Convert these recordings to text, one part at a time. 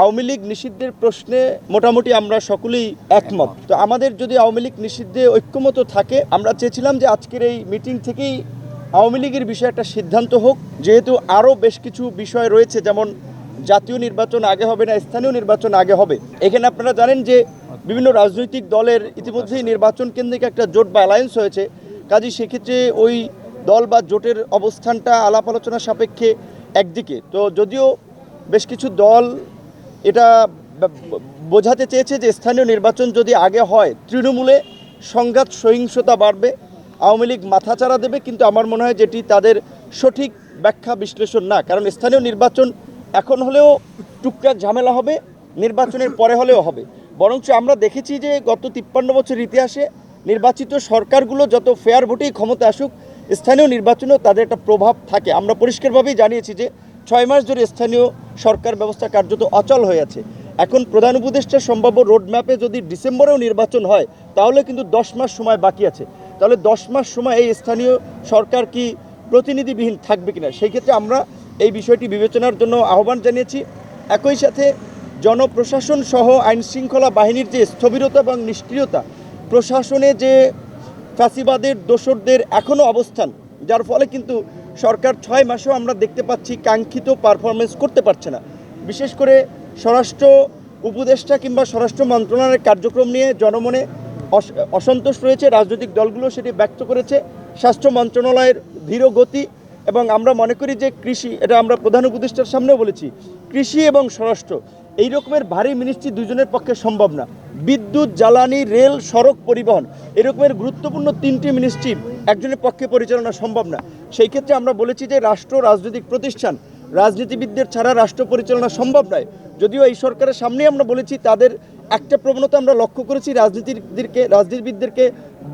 আওয়ামী লীগ নিষিদ্ধের প্রশ্নে মোটামুটি আমরা সকলেই একমত। তো আমাদের যদি আওয়ামী লীগ নিষিদ্ধে ঐক্যমত থাকে আমরা চেয়েছিলাম যে আজকের এই মিটিং থেকেই আওয়ামী লীগের বিষয়ে একটা সিদ্ধান্ত হোক। যেহেতু আরও বেশ কিছু বিষয় রয়েছে যেমন জাতীয় নির্বাচন আগে হবে না স্থানীয় নির্বাচন আগে হবে। এখানে আপনারা জানেন যে বিভিন্ন রাজনৈতিক দলের ইতিমধ্যেই নির্বাচন কেন্দ্রিক একটা জোট বা অ্যালায়েন্স হয়েছে। কাজে সেক্ষেত্রে ওই দল বা জোটের অবস্থানটা আলাপ আলোচনা সাপেক্ষে একদিকে। তো যদিও বেশ কিছু দল এটা বোঝাতে চেয়েছে যে স্থানীয় নির্বাচন যদি আগে হয়, তৃণমূলে সংঘাত, সহিংসতা বাড়বে, আওয়ামী লীগ মাথাচাড়া দেবে, কিন্তু আমার মনে হয় যেটি তাদের সঠিক ব্যাখ্যা, বিশ্লেষণ না। কারণ স্থানীয় নির্বাচন এখন হলেও টুকটাক ঝামেলা হবে, নির্বাচনের পরে হলেও হবে। বরঞ্চ আমরা দেখেছি যে গত তিপ্পান্ন বছর ইতিহাসে নির্বাচিত সরকারগুলো যত ফেয়ার ভোটেই ক্ষমতা আসুক, স্থানীয় নির্বাচনেও তাদের একটা প্রভাব থাকে। আমরা পরিষ্কারভাবেই জানিয়েছি যে ছয় মাস ধরে স্থানীয় সরকার ব্যবস্থা কার্যত অচল হয়ে আছে। এখন প্রধান উপদেষ্টা সম্ভাব্য রোডম্যাপে যদি ডিসেম্বরেও নির্বাচন হয়, তাহলে কিন্তু দশ মাস সময় বাকি আছে। তাহলে দশ মাস সময় এই স্থানীয় সরকার কি প্রতিনিধিবিহীন থাকবে কিনা, সেই ক্ষেত্রে আমরা এই বিষয়টি বিবেচনার জন্য আহ্বান জানিয়েছি। একই সাথে জনপ্রশাসন সহ আইন শৃঙ্খলা বাহিনীর যে স্থবিরতা এবং নিষ্ক্রিয়তা, প্রশাসনে যে ফ্যাসিবাদের, দোসরদের এখনও অবস্থান, যার ফলে কিন্তু সরকার ছয় মাসেও আমরা দেখতে পাচ্ছি কাঙ্ক্ষিত পারফরমেন্স করতে পারছে না। বিশেষ করে স্বরাষ্ট্র উপদেষ্টা কিংবা স্বরাষ্ট্র মন্ত্রণালয়ের কার্যক্রম নিয়ে জনমনে অস- অসন্তোষ রয়েছে। রাজনৈতিক দলগুলো সেটি ব্যক্ত করেছে। স্বাস্থ্য মন্ত্রণালয়ের ধীর গতি এবং আমরা মনে করি যে কৃষি, এটা আমরা প্রধান উপদেষ্টার সামনেও বলেছি, কৃষি এবং স্বরাষ্ট্র এই রকমের ভারী মিনিস্ট্রি দুজনের পক্ষে সম্ভব না। বিদ্যুৎ, জ্বালানি, রেল, সড়ক পরিবহন এরকমের গুরুত্বপূর্ণ তিনটি মিনিস্ট্রি একজনের পক্ষে পরিচালনা সম্ভব না। সেই ক্ষেত্রে আমরা বলেছি যে রাষ্ট্র রাজনৈতিক প্রতিষ্ঠান, রাজনীতিবিদদের ছাড়া রাষ্ট্র পরিচালনা সম্ভব নয়। যদিও এই সরকারের সামনে আমরা বলেছি তাদের একটা প্রবণতা আমরা লক্ষ্য করেছি রাজনীতিবিদদেরকে রাজনীতিবিদদেরকে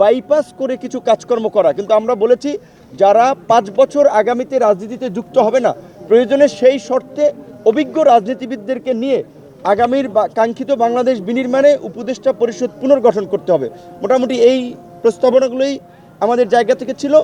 বাইপাস করে কিছু কাজকর্ম করা। কিন্তু আমরা বলেছি যারা পাঁচ বছর আগামীতে রাজনীতিতে যুক্ত হবে না, প্রয়োজনে সেই শর্তে অভিজ্ঞ রাজনীতিবিদদেরকে নিয়ে আগামীর কাঙ্ক্ষিত বাংলাদেশ বিনির্মাণে উপদেষ্টা পরিষদ পুনর্গঠন করতে হবে। মোটামুটি এই প্রস্তাবনাগুলোই আমাদের জায়গা থেকে ছিল।